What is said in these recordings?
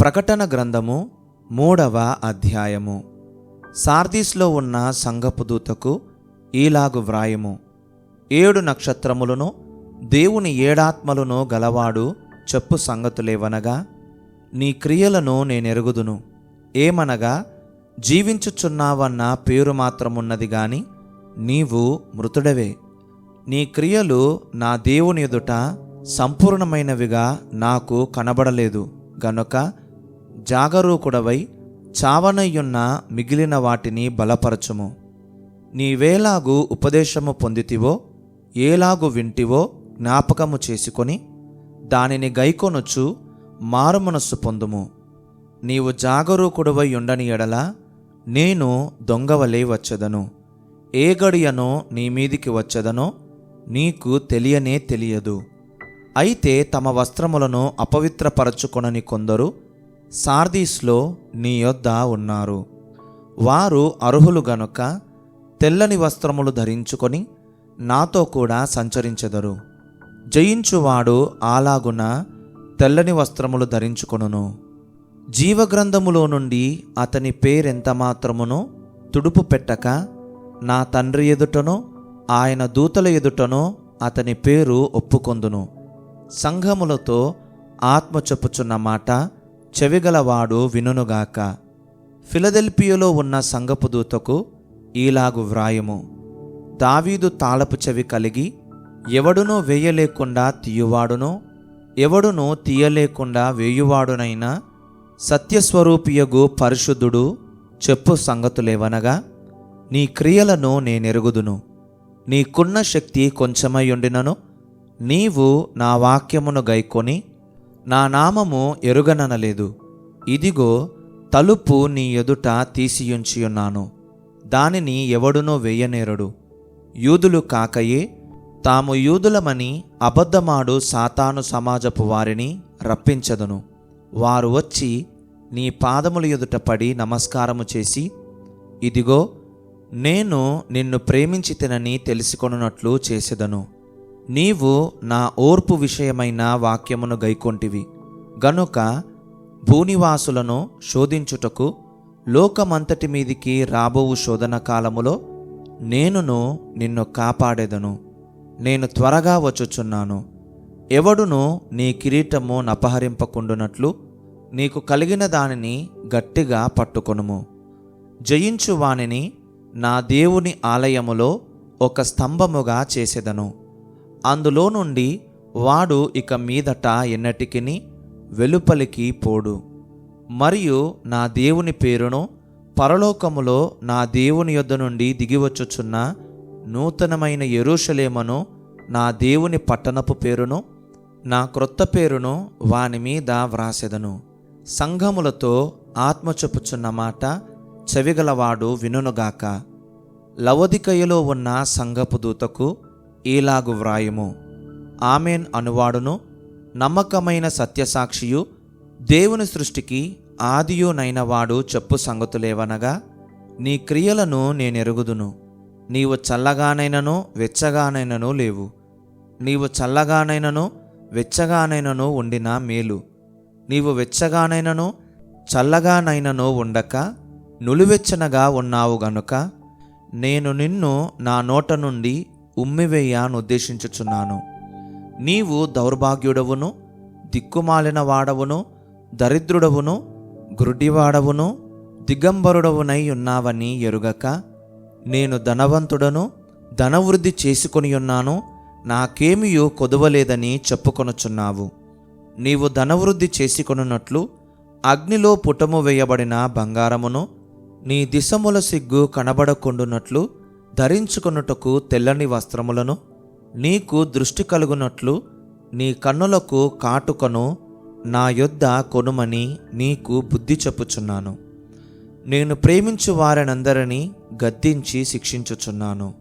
ప్రకటన గ్రంథము మూడవ అధ్యాయము. సార్దీస్లో ఉన్న సంగపు దూతకు ఈలాగు వ్రాయము. ఏడు నక్షత్రములను దేవుని ఏడాత్మలను గలవాడు చెప్పు సంగతులేవనగా నీ క్రియలను నేనెరుగుదును. ఏమనగా జీవించుచున్నావన్న పేరు మాత్రమున్నది గాని నీవు మృతుడవే. నీ క్రియలు నా దేవుని ఎదుట సంపూర్ణమైనవిగా నాకు కనబడలేదు. గనుక జాగరూకుడవై చావనయ్యున్న మిగిలిన వాటిని బలపరచుము. నీవేలాగు ఉపదేశము పొందితివో ఏలాగు వింటివో జ్ఞాపకము చేసుకొని దానిని గైకొనుచు మారుమనస్సు పొందుము. నీవు జాగరూకుడవై ఉండని ఎడల నేను దొంగవలే వచ్చదను. ఏ గడియనో నీ మీదికి వచ్చెదనో నీకు తెలియనే తెలియదు. అయితే తమ వస్త్రములను అపవిత్రపరచుకొనని కొందరు సార్దీస్లో నీ యొద్ద ఉన్నారు. వారు అర్హులు గనుక తెల్లని వస్త్రములు ధరించుకొని నాతో కూడా సంచరించెదరు. జయించువాడు అలాగున తెల్లని వస్త్రములు ధరించుకొనును. జీవగ్రంథములో నుండి అతని పేరెంత మాత్రమునో తుడుపు పెట్టక నా తండ్రి ఎదుటనో ఆయన దూతల ఎదుటనో అతని పేరు ఒప్పుకొందును. సంఘములతో ఆత్మ చెప్పుచున్న మాట చెవిగలవాడు వినునుగాక. ఫిలదెల్పియలో ఉన్న సంగపు దూతకు ఈలాగు వ్రాయము. దావీదు తాళపు చెవి కలిగి ఎవడునో వేయలేకుండా తీయువాడును ఎవడునో తీయలేకుండా వేయువాడునైనా సత్యస్వరూపియగు పరిశుద్ధుడు చెప్పు సంగతులేవనగా నీ క్రియలను నేనెరుగుదును. నీకున్న శక్తి కొంచెమై ఉండినను నీవు నా వాక్యమును గైకొని నా నామము ఎరుగననలేదు. ఇదిగో తలుపు నీ ఎదుట తీసియుంచియున్నాను. దానిని ఎవడునో వేయనేరడు. యూదులు కాకయే తాము యూదులమని అబద్ధమాడు సాతాను సమాజపు వారిని రప్పించదును. వారు వచ్చి నీ పాదముల ఎదుట పడి నమస్కారము చేసి ఇదిగో నేను నిన్ను ప్రేమించి తినని తెలుసుకొనున్నట్లు చేసేదను. నీవు నా ఓర్పు విషయమైన వాక్యమును గైకొంటివి. గనుక భూనివాసులను శోధించుటకు లోకమంతటి మీదికి రాబోవు శోధన కాలములో నేనును నిన్ను కాపాడేదను. నేను త్వరగా వచ్చుచున్నాను. ఎవడును నీ కిరీటము నపహరింపకుండునట్లు నీకు కలిగిన దానిని గట్టిగా పట్టుకొనుము. జయించు వానిని నా దేవుని ఆలయములో ఒక స్తంభముగా చేసేదను. అందులో నుండి వాడు ఇక మీదట ఎన్నటికిని వెలుపలికి పోడు. మరియు నా దేవుని పేరును పరలోకములో నా దేవుని యొద్ద నుండి దిగివచ్చుచున్న నూతనమైన ఎరుషలేమను నా దేవుని పట్టణపు పేరును నా క్రొత్త పేరును వాని మీద వ్రాసెదను. సంఘములతో ఆత్మ చెప్పుచున్న మాట చెవిగలవాడు వినునుగాక. లవదికయలో ఉన్న సంఘపు దూతకు ఈలాగు వ్రాయము. ఆమెన్ అనువాడును. నమ్మకమైన సత్యసాక్షియు దేవుని సృష్టికి ఆదియునైనవాడు చెప్పు సంగతులేవనగా నీ క్రియలను నేనెరుగుదును. నీవు చల్లగానైనను వెచ్చగానైనను లేవు. నీవు చల్లగానైనను వెచ్చగానైనను ఉండిన మేలు. నీవు వెచ్చగానైనను చల్లగానైనను ఉండక నులివెచ్చనగా ఉన్నావు గనుక నేను నిన్ను నా నోట నుండి ఉమ్మివేయానుద్దేశించుచున్నాను నీవు దౌర్భాగ్యుడవును దిక్కుమాలిన వాడవును దరిద్రుడవును గురుడివాడవును దిగంబరుడవునై ఉన్నావని ఎరుగక నేను ధనవంతుడను ధనవృద్ధి చేసుకొని ఉన్నాను నాకేమియో కొదవలేదని చెప్పుకొనుచున్నావు. నీవు ధనవృద్ధి చేసుకొనున్నట్లు అగ్నిలో పుటము వేయబడిన బంగారమును నీ దిశముల సిగ్గు కనబడకుండునట్లు ధరించుకొనుటకు తెల్లని వస్త్రములను నీకు దృష్టి కలుగునట్లు నీ కన్నులకు కాటుకను నా యొద్ద కొనుమని నీకు బుద్ధి చెప్పుచున్నాను. నేను ప్రేమించు వారినందరినీ గద్దించి శిక్షించుచున్నాను.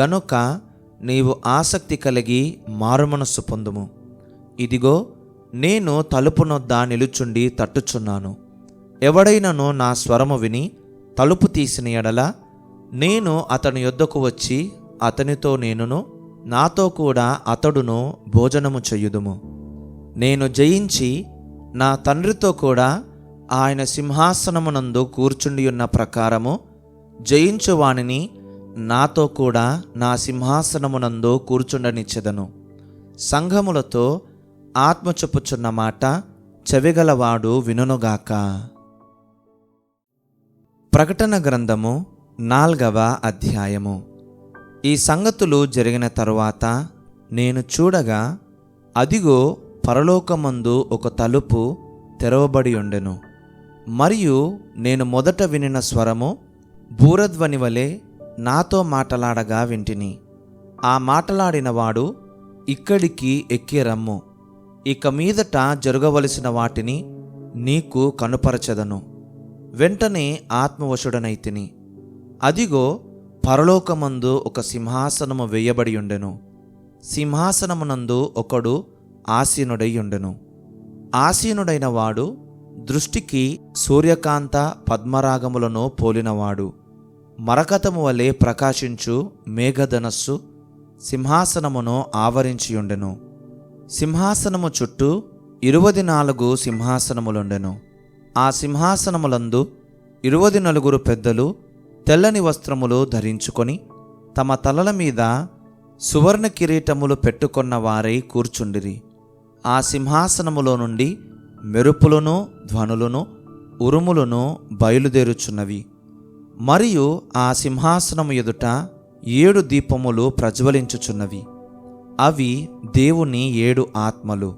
గనుక నీవు ఆసక్తి కలిగి మారుమనస్సు పొందుము. ఇదిగో నేను తలుపునొద్ద నిలుచుండి తట్టుచున్నాను. ఎవడైనను నా స్వరము విని తలుపు తీసిన ఎడల నేను అతని యొద్దకు వచ్చి అతనితో నేనును నాతో కూడా అతడును భోజనము చెయ్యుదుము నేను జయించి నా తండ్రితో కూడా ఆయన సింహాసనమునందు కూర్చుండి ఉన్న ప్రకారము జయించువాణిని నాతో కూడా నా సింహాసనమునందు కూర్చుండనిచ్చెదను. సంఘములతో ఆత్మ చెప్పుచున్న మాట చెవిగలవాడు వినునుగాక. ప్రకటన గ్రంథము నాల్గవ అధ్యాయము. ఈ సంగతులు జరిగిన తరువాత నేను చూడగా అదిగో పరలోకమందు ఒక తలుపు తెరవబడి ఉండెను మరియు నేను మొదట వినిన స్వరము బూరధ్వని వలె నాతో మాటలాడగా వింటిని. ఆ మాటలాడినవాడు ఇక్కడికి ఎక్కి రమ్ము. ఇక మీదట జరగవలసిన వాటిని నీకు కనుపరచదను. వెంటనే ఆత్మవశుడనైతిని. అదిగో పరలోకమందు ఒక సింహాసనము వేయబడి ఉండెను సింహాసనమునందు ఒకడు ఆసీనుడై ఉండెను ఆసీనుడైన వాడు దృష్టికి సూర్యకాంత పద్మరాగములను పోలినవాడు. మరకతము వలె ప్రకాశించు మేఘధనస్సు సింహాసనమును ఆవరించియుండెను. సింహాసనము చుట్టూ ఇరువది నాలుగు సింహాసనములుండెను. ఆ సింహాసనములందు ఇరువది నలుగురు పెద్దలు తెల్లని వస్త్రములు ధరించుకొని తమ తలల మీద సువర్ణ కిరీటములు పెట్టుకున్న వారై కూర్చుండిరి. ఆ సింహాసనములో నుండి మెరుపులను ధ్వనులను ఉరుములను బయలుదేరుచున్నవి. మరియు ఆ సింహాసనము ఎదుట ఏడు దీపములు ప్రజ్వలించుచున్నవి. అవి దేవుని ఏడు ఆత్మలు.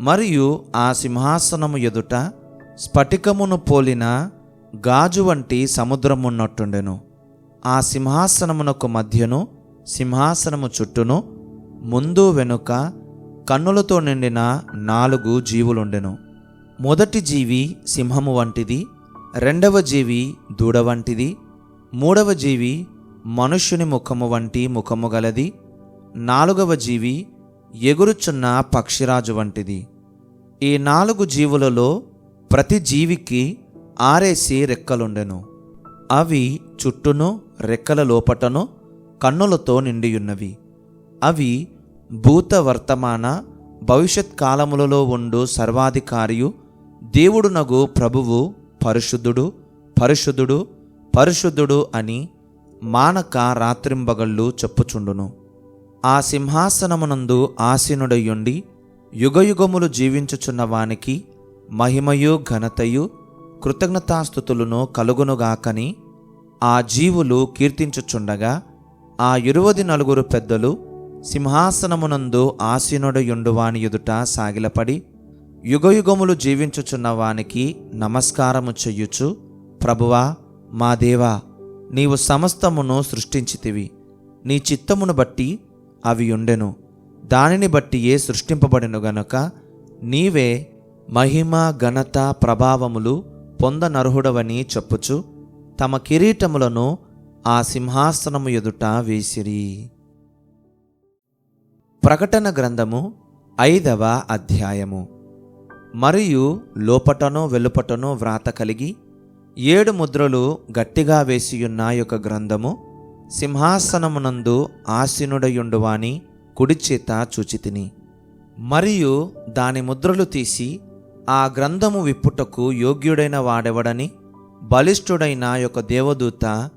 మరియు ఆ సింహాసనము ఎదుట స్ఫటికమును పోలిన గాజు వంటి సముద్రమున్నట్టుండెను ఆ సింహాసనమునకు మధ్యను సింహాసనము చుట్టూను ముందు వెనుక కన్నులతో నిండిన నాలుగు జీవులుండెను. మొదటి జీవి సింహము వంటిది రెండవ జీవి దూడ వంటిది మూడవ జీవి మనుష్యుని ముఖము వంటి ముఖము గలది నాలుగవ జీవి ఎగురుచున్న పక్షిరాజు వంటిది. ఈ నాలుగు జీవులలో ప్రతి జీవికి ఆరేసి రెక్కలుండెను. అవి చుట్టూను రెక్కల లోపటను కన్నులతో నిండియున్నవి. అవి భూత వర్తమాన భవిష్యత్ కాలములలో ఉండు సర్వాధికారియు దేవుడునగు ప్రభువు పరిశుద్ధుడు పరిశుద్ధుడు పరిశుద్ధుడు అని మానక రాత్రింబగళ్ళు చెప్పుచుండును. ఆ సింహాసనమునందు ఆసీనుడయ్యుండి యుగయుగములు జీవించుచున్న వానికి మహిమయు ఘనతయు కృతజ్ఞతాస్థుతులను కలుగునుగాకని ఆ జీవులు కీర్తించుచుండగా ఆ ఇరువది నలుగురు పెద్దలు సింహాసనమునందు ఆసీనుడయుండువాని ఎదుట సాగిలపడి యుగయుగములు జీవించుచున్న వానికి నమస్కారము చెయ్యుచు ప్రభువా మా దేవా నీవు సమస్తమును సృష్టించితివి. నీ చిత్తమును బట్టి అవి ఉండెను. దానిని బట్టి ఏ సృష్టింపబడిను గనుక నీవే మహిమ ఘనత ప్రభావములు పొందనర్హుడవని చెప్పుచు తమ కిరీటములను ఆ సింహాసనము ఎదుట వేసిరి. ప్రకటన గ్రంథము ఐదవ అధ్యాయము. మరియు లోపటను వెలుపటను వ్రాత కలిగి ఏడు ముద్రలు గట్టిగా వేసియున్న యొక్క గ్రంథము సింహాసనమునందు ఆసీనుడయుండువాని కుడి చేత చూచితిని. మరియు దాని ముద్రలు తీసి ఆ గ్రంథము విప్పుటకు యోగ్యుడైన వాడెవడని బలిష్ఠుడైన యొక్క దేవదూత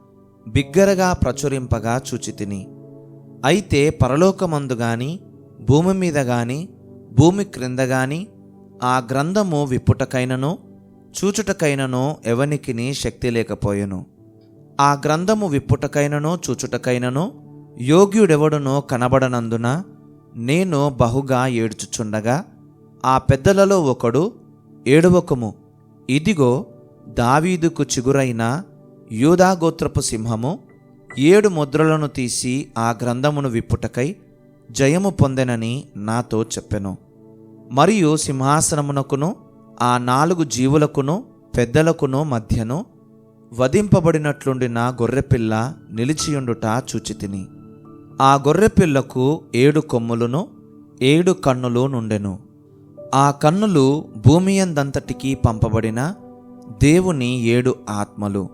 బిగ్గరగా ప్రచురింపగా చూచితిని. అయితే పరలోకమందు గాని భూమి మీద గాని భూమి క్రింద గాని ఆ గ్రంథము విప్పుటకైనను చూచుటకైనను ఎవనికిని శక్తి లేకపోయెను. ఆ గ్రంథము విప్పుటకైనను చూచుటకైనను యోగ్యుడెవడునో కనబడనందున నేను బహుగా ఏడ్చుచుండగా ఆ పెద్దలలో ఒకడు ఏడవకము ఇదిగో దావీదుకు చిగురైన యూదాగోత్రపు సింహము ఏడు ముద్రలను తీసి ఆ గ్రంథమును విప్పుటకై జయము పొందెనని నాతో చెప్పెను. మరియు సింహాసనమునకును ఆ నాలుగు జీవులకును పెద్దలకును మధ్యను వధింపబడినట్లుండిన గొర్రెపిల్ల నిలిచియుండుట చూచితిని. ఆ గొర్రెపిల్లకు ఏడు కొమ్ములను ఏడు కన్నులు నుండెను. ఆ కన్నులు భూమియందంతటికీ పంపబడిన దేవుని ఏడు ఆత్మలు.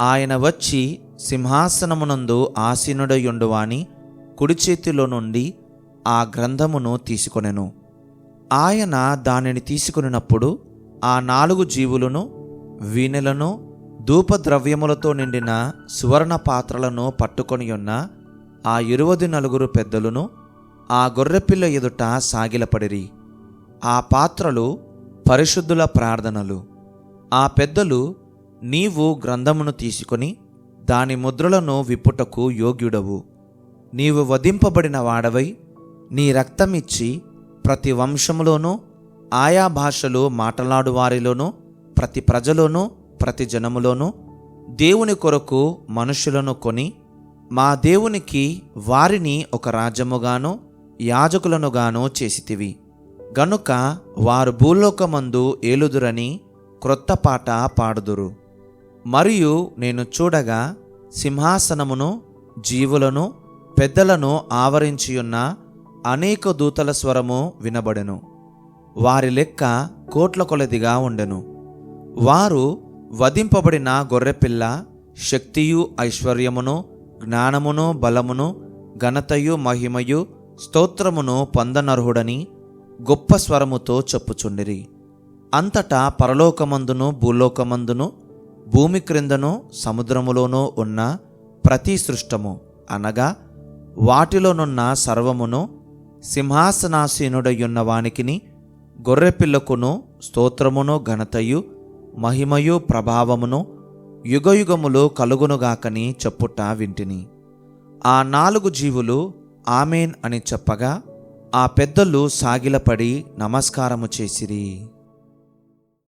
ఆయన వచ్చి సింహాసనమునందు ఆసీనుడయుండువాని కుడి చేతిలో నుండి ఆ గ్రంథమును తీసుకొనెను. ఆయన దానిని తీసుకునినప్పుడు ఆ నాలుగు జీవులను వీణెలను ధూపద్రవ్యములతో నిండిన సువర్ణ పాత్రలను పట్టుకొని ఉన్న ఆ ఇరువది నలుగురు పెద్దలను ఆ గొర్రెపిల్ల ఎదుట సాగిలపడిరి. ఆ పాత్రలు పరిశుద్ధుల ప్రార్థనలు. ఆ పెద్దలు నీవు గ్రంథమును తీసుకొని దాని ముద్రలను విప్పుటకు యోగ్యుడవు. నీవు వధింపబడిన వాడవై నీ రక్తమిచ్చి ప్రతి వంశములోనూ ఆయా భాషలు మాట్లాడువారిలోనూ ప్రతి ప్రజలోనూ ప్రతి జనములోనూ దేవుని కొరకు మనుషులను కొని మా దేవునికి వారిని ఒక రాజ్యముగాను యాజకులనుగాను చేసితివి. గనుక వారు భూలోకమందు ఏలుదురని క్రొత్త పాట పాడుదురు. మరియు నేను చూడగా సింహాసనమును జీవులను పెద్దలను ఆవరించియున్న అనేక దూతల స్వరము వినబడెను. వారి లెక్క కోట్ల కొలదిగా ఉండెను. వారు వధింపబడిన గొర్రెపిల్ల శక్తియు ఐశ్వర్యమును జ్ఞానమును బలమును ఘనతయు మహిమయు స్తోత్రమును పొందనర్హుడని గొప్ప స్వరముతో చెప్పుచుండిరి. అంతటా పరలోకమందును భూలోకమందును భూమి క్రిందను సముద్రములోనూ ఉన్న ప్రతి సృష్టము అనగా వాటిలోనున్న సర్వమును సింహాసనాసీనుడయ్యున్న వానికిని గొర్రెపిల్లకును స్తోత్రమును ఘనతయు మహిమయు ప్రభావమును యుగయుగములు కలుగునుగాకని చెప్పుట వింటిని. ఆ నాలుగు జీవులు ఆమెన్ అని చెప్పగా ఆ పెద్దలు సాగిలపడి నమస్కారము చేసిరి.